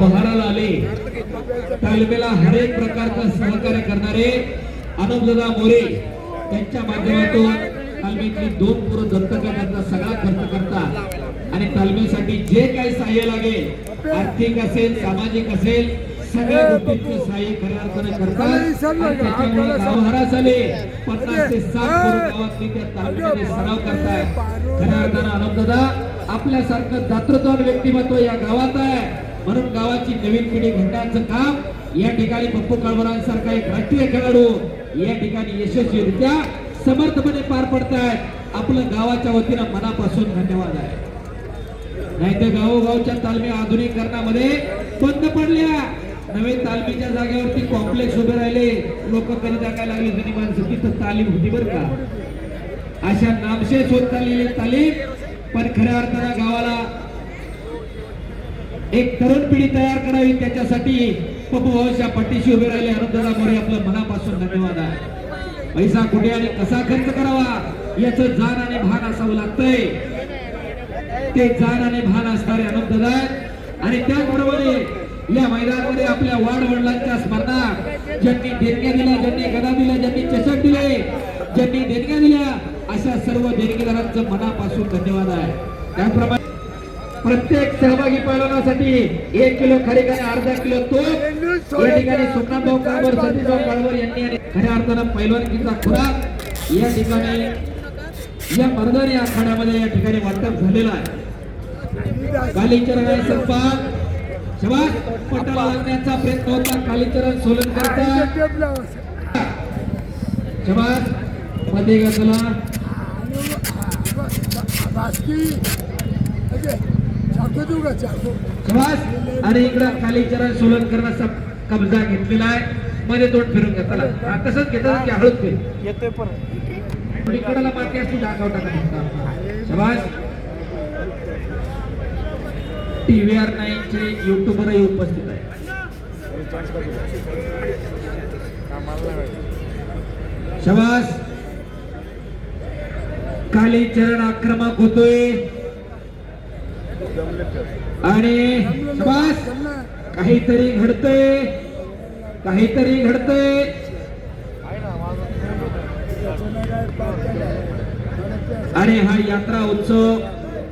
बहाराला आले. तालमीला हरेक प्रकारचं सहकार्य करणारे अनुपदादा मोरे त्यांच्या माध्यमातून तालमीतली दोन पुरं दत्तक त्यांचा सगळा खर्च करतात. आणि तालमीसाठी जे काही सहाय्य लागेल आर्थिक असेल सामाजिक असेल सगळ्या गोष्टींचं सहाय्य खऱ्या अर्थानं करतात. त्याच्यामुळे गावहारास आले पन्नास ते साठ पोरं गावातली त्या तालमीमध्ये सराव करतायत. खऱ्या अर्थानं अनुपदादा आपल्यासारखं दातृत्वान व्यक्तिमत्व या गावात आहे. म्हणून गावाची नवीन पिढी घडण्याचं काम. या ठिकाणी पप्पू कळवरांसारखा एक राष्ट्रीय खेळाडू या ठिकाणी यशस्वीरित्या समर्थपणे पार पडतायत. आपलं गावाच्या वतीनं मनापासून धन्यवाद आहे. नाहीतर गावोगावच्या तालमी आधुनिकरणामध्ये बंद पडल्या. नवीन तालमीच्या जागेवरती कॉम्प्लेक्स उभे राहिले. लोक कधी टाकायला लागले जुनी माणसं. तिथं तालीम होती बरं का? अशा नामशेष होत चाललेली तालीम. पण खऱ्या अर्थानं गावाला एक तरुण पिढी तयार करावी त्याच्यासाठी पप्पू पाठीशी उभे राहिले. अनुदादा मोरे आपलं मनापासून धन्यवाद आहे. पैसा कुठे आणि कसा खर्च करावा? याचं जाण आणि भान असावं लागतंय. ते जाण आणि भान असणारे अनुदादा आणि त्याचबरोबर या मैदानामध्ये आपल्या वाढ वडिलांच्या स्मरणात ज्यांनी देणग्या दिल्या ज्यांनी गदा दिल्या ज्यांनी चषक दिले ज्यांनी देणग्या दिल्या अशा सर्व देणगीदारांचं मनापासून धन्यवाद आहे. त्याचप्रमाणे प्रत्येक सहभागी पैलवानासाठी एक किलो खरी आणि अर्धा किलो तो या ठिकाणी सोमनाथभाऊ काळवर सतीशभाऊ काळवर यांनी आणि खऱ्या अर्थानं पैलवानकीचा खुराक या ठिकाणी या मर्दानी आखाड्यामध्ये या ठिकाणी वाटप झालेला आहे. कालीचरण आहे सन्मान शबास पटाला लागण्याचा प्रयत्न होता. कालीचरण सोलनकरचा शबासमध्ये घातला शबास आणि इकडं कालीचरण सोलनकरचा कब्जा घेतलेला आहे. मध्ये तोंड फिरून घेतला तसंच घेतलं की हळूच फिर येतोय पण इकडला माती असते दाखव टाका शबास टी व्ही आर नाईनचे युट्यूबरही उपस्थित आहे शबास खाली चरण आक्रमक होतोय. आणि शबास काहीतरी घडतंय काहीतरी घडतंय. आणि हा यात्रा उत्सव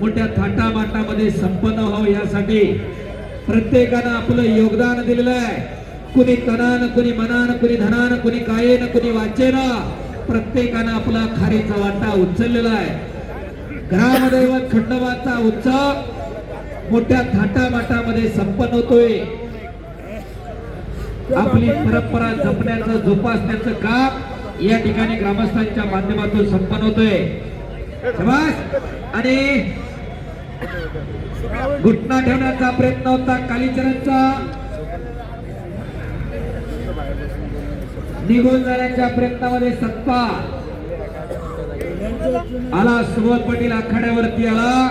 मोठ्या थाटामाटामध्ये संपन्न व्हावं यासाठी प्रत्येकानं आपलं योगदान दिलेलं आहे. कुणी कनान कुणी मनान कुणी धनान कुणी कायेन कुणी वाचेन प्रत्येकानं आपला खारीचा वाटा उचललेला आहे. ग्रामदैवत खंडोबाचा उत्सव मोठ्या थाटामाटामध्ये संपन्न होतोय. आपली परंपरा जपण्याचं जोपासण्याचं काम या ठिकाणी ग्रामस्थांच्या माध्यमातून संपन्न होतोय. आणि घुटना ठेवण्याचा प्रयत्न होता कालीचरणचा. निघून जाण्याच्या प्रयत्नामध्ये सत्ता. आला सुबोध पाटील आखाड्यावरती आला.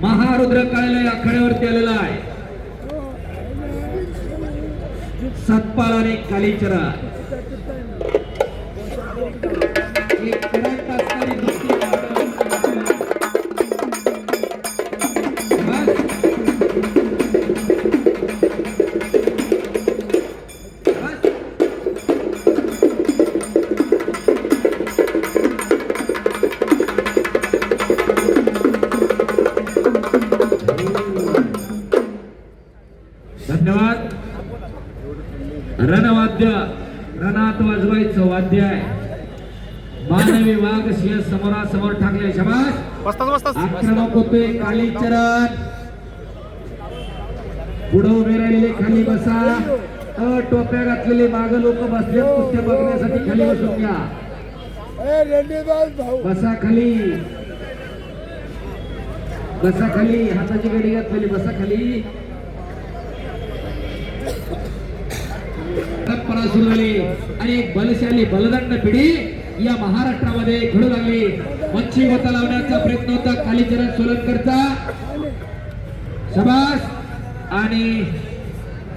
महारुद्र काळे आखाड्यावरती आलेला आहे. सतपाल आणि कालीचरण. समोरासमोर ठाकले शबास. आक्रमक होते कालीचरण पुढे उभे राहिलेले खाली बसा. अ टोप्या घातलेले माग लोक बसले कुस्त्या बघण्यासाठी खाली बसून घ्या बसा खाली. बसा खाली. हाताची गडी घातलेली बसा खाली. परंपरा सुरू झाली आणि एक बलशाली बलदंड पिढी. या महाराष्ट्रामध्ये घडू लागली. मच्छी गोता लावण्याचा प्रयत्न होता कालीचरण सोलनकरचा शबास. आणि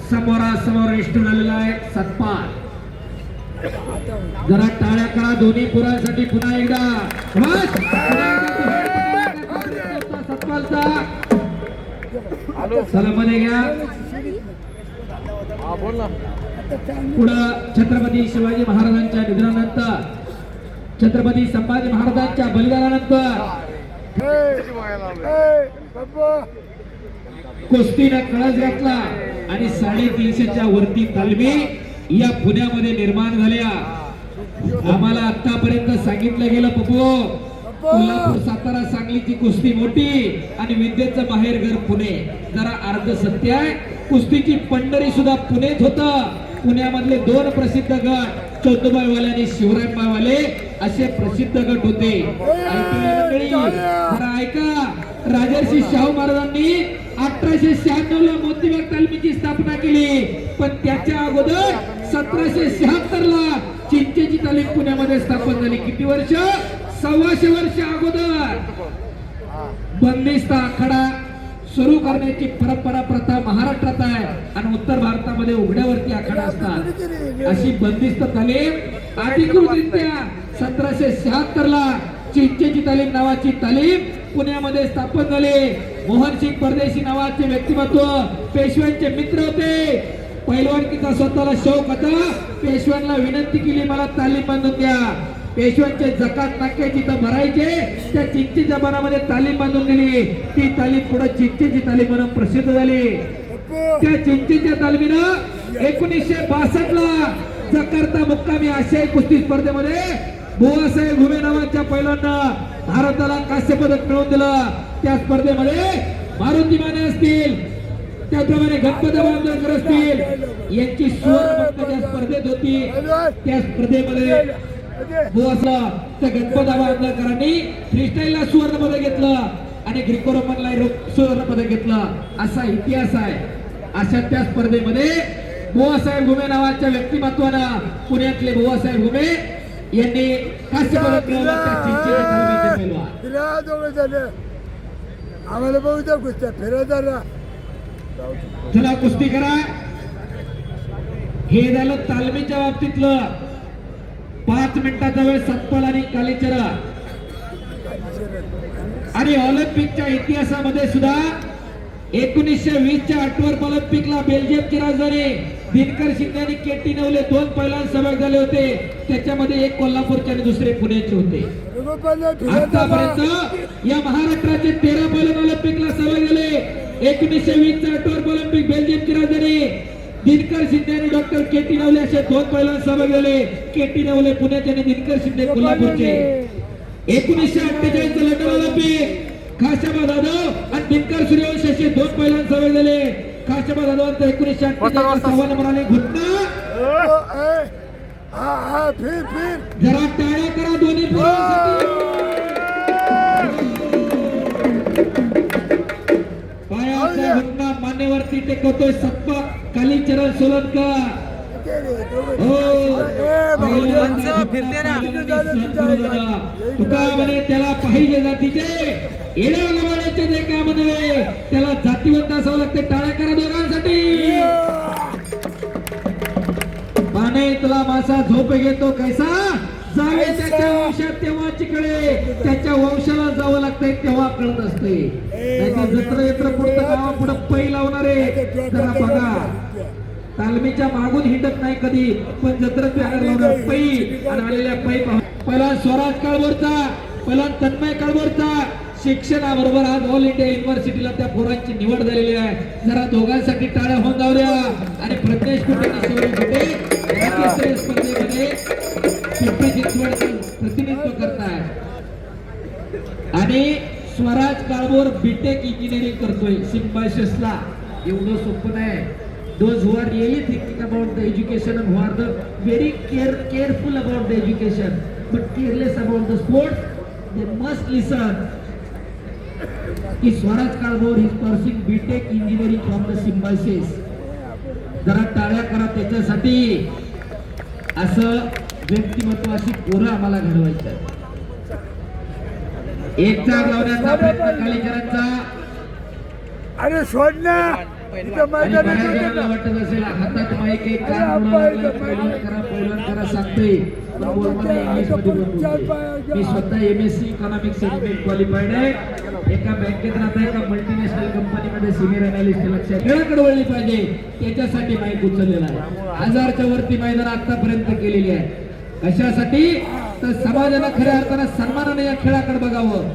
समोरासमोर रेस्टून आलेला आहे सतपाल. जरा टाळ्या करा दोन्ही पुरासाठी पुन्हा एकदा. सतपालचा. चला मध्ये घ्या. पुढं छत्रपती शिवाजी महाराजांच्या निधनानंतर छत्रपती संभाजी महाराजांच्या बलिदानानंतर कुस्तीनं कळस घातला आणि साडेतीनशेच्या वरती तालमी या पुण्यामध्ये निर्माण झाल्या. आम्हाला आतापर्यंत सांगितलं गेलं पप्पू. कोल्हापूर सातारा सांगलीची कुस्ती मोठी आणि विद्येचं माहेरघर पुणे. जरा अर्ध सत्य आहे. कुस्तीची पंढरी सुद्धा पुणेच होत. पुण्यामधले दोन प्रसिद्ध गट चौदबाईवाले आणि शिवरायबाईवाले असे प्रसिद्ध गट होते. ऐका राजर्षी शाहू महाराजांनी अठराशे शहाण्णव ला मोतीबाग तालमीची स्थापना केली. पण त्याच्या अगोदर सतराशे शहात्तर ला चिंचेची तालीम पुण्यामध्ये स्थापन झाली. किती वर्ष? सव्वाशे वर्ष अगोदर. बंदिस्त आखाडा सुरू करण्याची परंपरा प्रथा महाराष्ट्रात आहे आणि उत्तर भारतामध्ये उघड्यावरती आखाडा असतात. अशी बंदिस्त तालीम अधिकृतरित्या सतराशे शहात्तर ला चिंचेची तालीम नावाची तालीम पुण्यामध्ये स्थापन झाली. मोहनसिंग परदेशी नावाचे व्यक्तिमत्व पेशव्यांचे मित्र होते. पैलवानकीचा स्वतःला शौक होता. पेशव्यांना विनंती केली मला तालीम बांधून द्या. पेशव्यांचे जकात नाके जिथं भरायचे त्या चिंचीच्या मनामध्ये तालीम बांधून दिली ती तालीम पुढे चिंचेची तालीम म्हणून प्रसिद्ध झाली. त्या चिंचेच्या तालमीनं एकोणीसशे बासष्ट ला जकार्ता मुक्कामी आशियाई कुस्ती स्पर्धेमध्ये बुवासाहेब घुमे नावाच्या पहिल्यांदा भारताला कांस्य पदक मिळवून दिलं. त्या स्पर्धेमध्ये मारुती माने असतील त्याप्रमाणे गणपत बांधकर असतील यांची सुवर्ण पदक स्पर्धेत होती. त्या स्पर्धेमध्ये बुवासा त्या गणपती बांधवकरांनी फ्रीस्टाईलला सुवर्ण पदक घेतलं आणि ग्रिको रोमनला सुवर्ण पदक घेतलं. असा इतिहास आहे. अशा त्या स्पर्धेमध्ये बुवासाहेब घुमे नावाच्या व्यक्तिमत्वानं पुण्यातले बुवासाहेब घुमे यांनी कांस्य पदक मिळवलं आम्हाला बघू कुस्त्या फिरा जरा चला कुस्ती करा. हे झालं तालमीच्या बाबतीतलं. पाच मिनिटाचा वेळ सत्पल आणि कालीचरा आणि ऑलिम्पिकच्या इतिहासामध्ये सुद्धा एकोणीसशे वीसच्या आठवर ऑलिम्पिकला बेल्जियमची राजधानी दिनकर शिंदे आणि केटी नवले दोन पहिल्यांदा सहभाग झाले होते. त्याच्यामध्ये एक कोल्हापूरचे आणि दुसरे पुण्याचे होते. आतापर्यंत या महाराष्ट्राचे तेरा पहिल्यांदा ऑलिम्पिकला सहभाग झाले. एकोणीसशे वीसच्या आठवर ऑलिम्पिक बेल्जियमची राजधानी दिनकर शिंदे आणि डॉक्टर के टी नवले असे दोन पहिल्यांदा सहभाग झाले. के टी नवले पुण्याचे आणि दिनकर शिंदे कोल्हापूरचे. एकोणीसशे अठ्ठेचाळीस लंडन ऑलिम्पिक खाशाबा जाधव आणि दिनकर सूर्यवंशी असे दोन पहिल्यांदा सहभाग झाले. खाशाबा जाधवांचा एकोणीसशे अठ्ठेचाळीस सव्वा घुटना हा हा फिर फिर जरा टाळ्या करा दोन्ही पायाचा घटना मान्यवरती टेकवतोय सप्पा. कालीचरण सोलनकर. हो. तुका म्हणे त्याला पाहिजे जातीचे. येड्या लवाड्याचे जे काम नव्हे त्याला जातीवंत असावं लागते टाळ्या करा दोघांसाठी पाने इथला मासा झोप घेतो कैसा? जावे त्याच्या वंशात तेव्हा चिकडे त्याच्या वंशाला जावं लागतंय तेव्हा कळत असते जत्र यत्र पुढचं गावा पुढं पै लावणारे. जरा बघा. तालमीच्या मागून हिटत नाही कधी. पण जत्र बॅनर लावणार पै. आणि आलेल्या पै पहिला स्वराज काळवरचा पहिला तन्मय काळवरचा शिक्षणाबरोबर आज ऑल इंडिया युनिव्हर्सिटीला त्या पोरांची निवड झालेली आहे. जरा दोघांसाठी टाळ्या होऊन जाऊया आणि प्रज्ञेश कुठे स्पर्धेमध्ये प्रतिनिधित्व करत प्रतिनिधित्व आणि स्वराज काळभोर बीटेक इंजिनिअरिंग करतोय सिम्बायसिसला एवढं सोपं नाही. Those who are really thinking about the education who are the very care careful about the education but careless about the the they must listen की Swaraj Kalbhor is pursuing B Tech engineering from the Symbiosis जरा टाळ्या करा त्याच्यासाठी. असं व्यक्तिमत्व अशी पोरं आम्हाला घडवायचं आहे. एक लावण्याचा प्रयत्न कालीकरांचा अरे सोड ना. इथं आणि मैदानात बाहेर होतं जणांना ना. वाटत असेल हातात माईक आहे लागला, करा करा पण बोलताना मी स्वतः M S C economics qualified आहे. एका बँकेत राहता एका मल्टीनॅशनल कंपनीमध्ये सिनियर अनालिस्ट लक्षात खेळाकडे वळली पाहिजे. त्याच्यासाठी माईक उचललेला आहे. हजारच्या वरती मैदान आतापर्यंत केलेली आहे. कशासाठी? तर समाजाला खऱ्या अर्थानं सन्मानाने या खेळाकडे बघावं.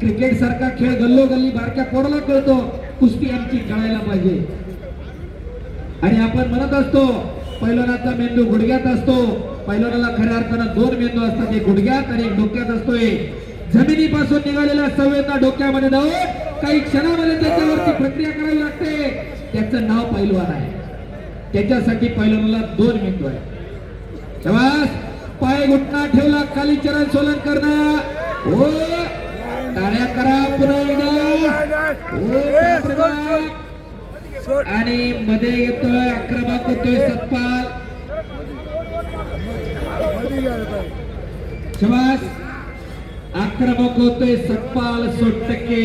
क्रिकेट सारखा खेळ गल्लो गल्ली बारक्या कोणाला कळतो. कुस्ती आमची कळायला पाहिजे. आणि आपण म्हणत असतो पैलवानाचा मेंदू गुडघ्यात असतो. पैलवानाला खऱ्या अर्थानं दोन मेंदू असतात एक गुडघ्यात आणि एक डोक्यात असतोय जमिनीपासून निघालेल्या संवेदना डोक्यामध्ये जाऊन काही क्षणामध्ये त्याच्यावरती प्रक्रिया करावी लागते. त्याचं नाव पैलवान आहे. त्याच्यासाठी पैलवानाला दोन मेंदू आहे तेव्हा पाय घुटना ठेवला खाली चरण सोलन करणं. हो टाळ्या करा पुन्हा एकदा. हो, आणि मध्ये येतोय आक्रमक होतोय सतपाल. मध्ये आक्रमक होतोय सतपाल सोटके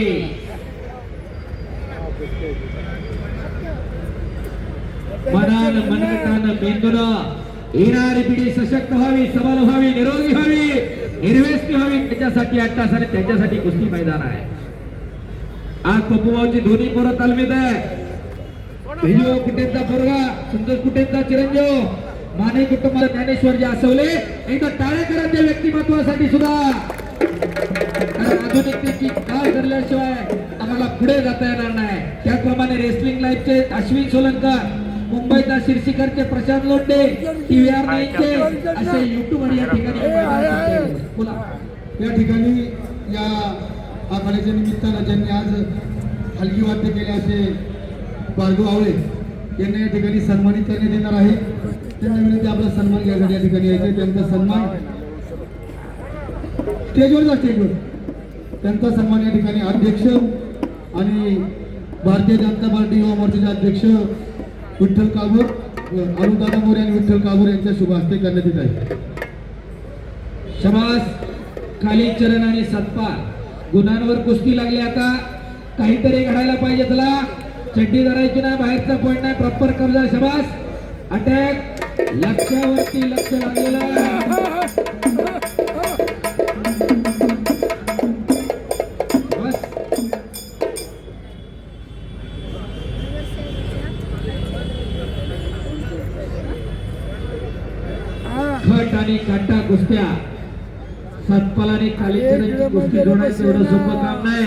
मनान मनगटान मेंदून येणारी पिढी सशक्त व्हावी सबल व्हावी निरोगी व्हावी निर्वेस्ती व्हावी. त्याच्यासाठी आठ तास आणि त्याच्यासाठी कुस्ती मैदान आहे. आज पप्पूभाऊची दोन्ही पोरं तालमीत आहे. भिजो पोरगा संतोष कुटेंचा चिरंजीव. माने कुटुंब ज्ञानेश्वरजी आसवले. एकदा टाळ्या करा त्या व्यक्तिमत्वासाठी सुद्धा. आधुनिकतेची काळ धरल्याशिवाय आम्हाला पुढे जाता येणार नाही. त्याचप्रमाणे रेसलिंग लाईफचे अश्विन सोलंकर. मुंबईचा शिर्षीकरचे Prashant Londhe T V R नाईनचे असे युट्यूबर या ठिकाणी. बोला. या ठिकाणी या आखाड्याच्या निमित्तानं ज्यांनी आज हलकी वाद्य केले असे बाळगू आवळे यांना या ठिकाणी सन्मानित करण्यात येणार आहे. त्यांना विनंती आपला सन्मान घ्यायसाठी या ठिकाणी यायचे त्यांचा सन्मान स्टेजवर जा स्टेजवर त्यांचा सन्मान या ठिकाणी अध्यक्ष आणि भारतीय जनता पार्टी युवा मोर्चाचे अध्यक्ष विठ्ठल काबूर अनुदादा मोरे आणि विठ्ठल काबूर यांच्या शुभ हस्ते करण्यात येत आहे. शबास खाली चरण आणि सत्पाल गुणांवर कुस्ती लागली आता. काहीतरी घडायला पाहिजे तुला चड्डी धरायची नाही बाहेरचा पॉईंट नाही प्रॉपर कब्जा शबास. अटॅक लक्षावरती लक्ष लागलेला सतपाल आणि खाली कुस्ती जोडायचं एवढं सोपं काम नाही.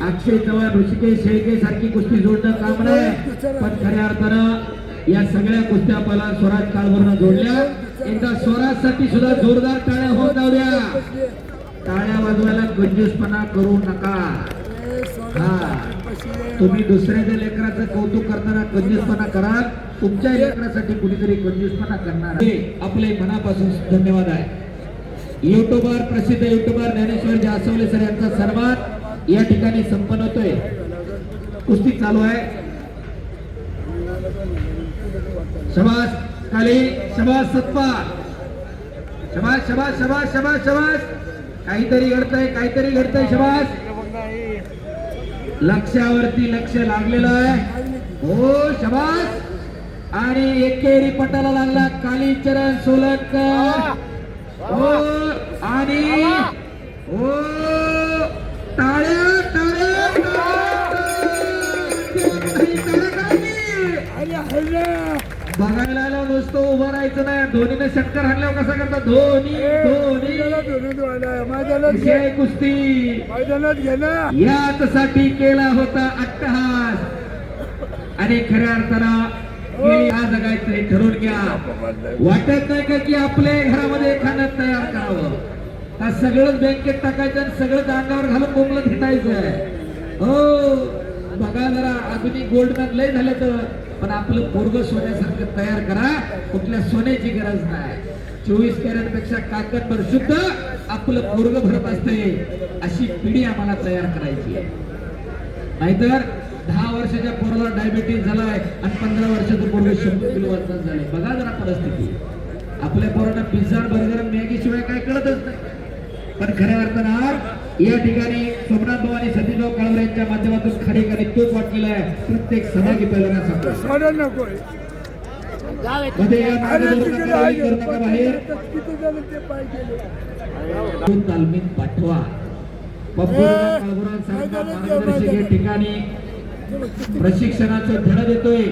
अक्षय चव्हाण ऋषिकेश शेळके सारखी कुस्ती जोडणं काम नाही. पण खऱ्या अर्थानं या सगळ्या कुस्त्या पहिला स्वराज काळभरनं जोडल्या. एकदा स्वराजसाठी सुद्धा जोरदार टाळ्या होत जाऊ द्या टाळ्या वाजवायला कंजूसपणा करू नका. हा. तुम्ही दुसऱ्याच्या लेकराचं कौतुक करताना कंजूसपणा कराल. तुमच्या लेकरासाठी कुणीतरी कंजूसपणा करणार हे आपले मनापासून धन्यवाद आहे. युट्यूबर प्रसिद्ध युट्यूबर ज्ञानेश्वर जासवले सर यांचा सन्मान या ठिकाणी संपन्न होतोय. कुस्ती चालू आहे. शबास काली शबास सत्पाल. शबास शबास शबास शबास शबास. काहीतरी घडतंय काहीतरी घडतंय शबास. लक्षावरती लक्ष लागलेलं आहे. हो शबास. आणि एकेरी पटाला लागला कालीचरण सोलंकर हो आणि हो टाळ्या टाळ्या. बघायला आलो नुसतं उभं राहायचं नाही. धोनीने षटकार हाणल्यावर कसं करतात? धोनी धोनी. आहे कुस्ती. मैदानात घे ना. याच साठी केला होता अट्टहास. आणि खऱ्या अर्थानं आज जगायचं हे ठरवून घ्या. वाटत नाही का की आपल्या घरामध्ये खाणं तयार करावं? का सगळं बँकेत टाकायचं आणि सगळं अंगावर घालून बोंबलं थिटायचं हो बघा जरा आधुनिक गोल्ड मॅन लय झालं तर. पण आपलं पोरग सोन्यासारखं तयार करा कुठल्या सोन्याची गरज नाही. चोवीस कॅरेटपेक्षा काकदभर शुद्ध आपलं पोरग भरत असते. अशी पिढी आम्हाला तयार करायची आहे. नाहीतर दहा वर्षाच्या पोराला डायबिटीज झालाय आणि पंधरा वर्षाचं पोरग शंभर किलो वजन झालंय. बघा जरा परिस्थिती. आपल्या पोरांना पिझ्झा बर्गर मॅगी शिवाय काय कळतच नाही. पण खऱ्या अर्थानं या ठिकाणी सोमनाथ भाऊ आणि सतीभाऊ काळवर यांच्या माध्यमातून खरे आणि तोच वाटलेला आहे. प्रत्येक सहभागी पहिल्यांदा नकोयमध्ये या नका बाहेर. तालमीत पाठवा. ठिकाणी प्रशिक्षणाचं धड देतोय.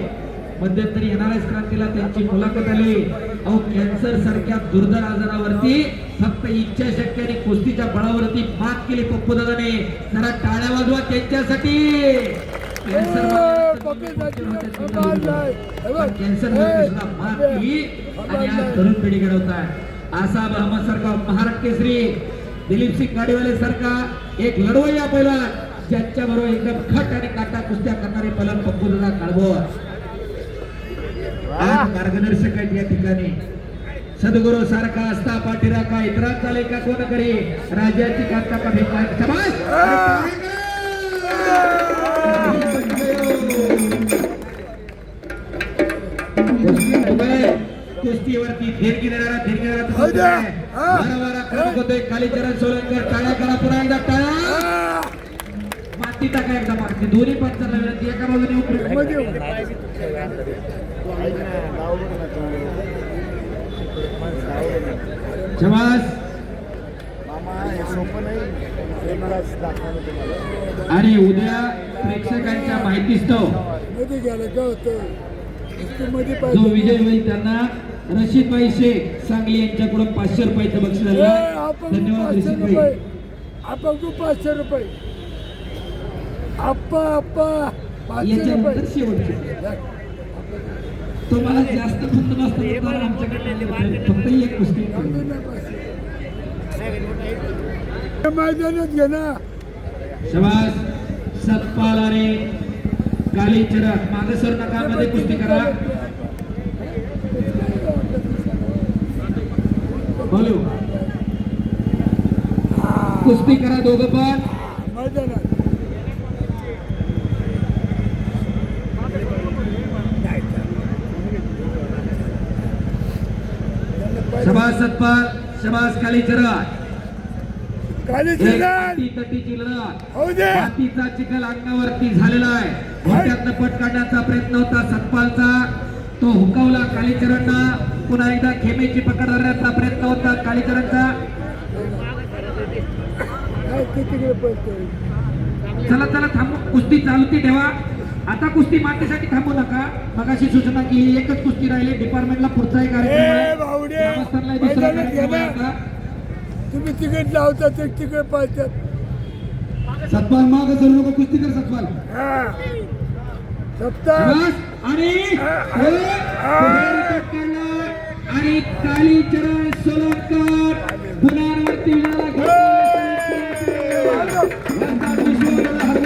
मध्यंतरी येणाऱ्या क्रांतीला त्यांची मुलाखत आली. अहो कॅन्सर सारख्या दुर्धर आजारावरती फक्त इच्छाशक्ती आणि कुस्तीच्या बळावरती मात केली पप्पू दादाने जरा टाळ्या वाजवा त्यांच्यासाठी. कॅन्सर मात केली आणि आज तरुण पिढी घडवतात आसाम अहमद सारखा महाराष्ट्र केसरी दिलीप सिंग गाडीवाले सारखा एक लढवय्या पहिला. ज्यांच्या बरोबर एकदम खट आणि काटा कुस्त्या करणारे पहिला पप्पू दादा काळभोर आज मार्गदर्शक आहेत या ठिकाणी. सद्गुरु सारखा असता पाठीरा का इतरात चाले का? कोण करी राजाची कांता का कुस्तीवरती देणगी देणारा देणगी देणारा होतोय? कालीचरण सोलंकर टाळ्या करा पुन्हा एकदा टाळ्या! माती टाका एकदा दोन्ही विनंती एका बाजूने शबास आणि उद्या प्रेक्षकांच्या माहितीस्तव. जो विजय होईल त्यांना रशीदबाई शेख सांगली यांच्याकडून पाचशे रुपयाचं बक्षीस धन्यवाद रशीदबाई रुपये. आपण तू पाचशे रुपये. आप्पा आप्पा. पाचशे रुपये. शेवटचे. तुम्हाला जास्त फंद नसतं तर आमच्याकडे फक्त एक ना पाचशे. मैदानात घे ना शबास सतपाल आणि कालीचरण मागे सर नका मध्ये कुस्ती करा. बोलू. कुस्ती करा दोघं पण. मैदानात शबास सतपाल लढत होऊ दे! मातीचा चिखल अंगावरती झालेला आहे. मोठ्यातनं पट काढण्याचा प्रयत्न होता सतपालचा. तो हुकवला कालीचरणना पुन्हा एकदा खेमेची पकड धरण्याचा प्रयत्न होता कालीचरणचा. चला चला थांबू. कुस्ती चालती ठेवा. आता कुस्ती मातीसाठी थांबू नका. मगाशी सूचना केली एकच कुस्ती राहिली. डिपार्टमेंटला पुढचा एक कार्यक्रम गाड्या मैदानात तुम्ही तिकीट लावता ते तिकीट पाळतात सतपाल माग जर लोक कुस्ती कर सतपाल. आणि आणि कालीचरण सोलंकर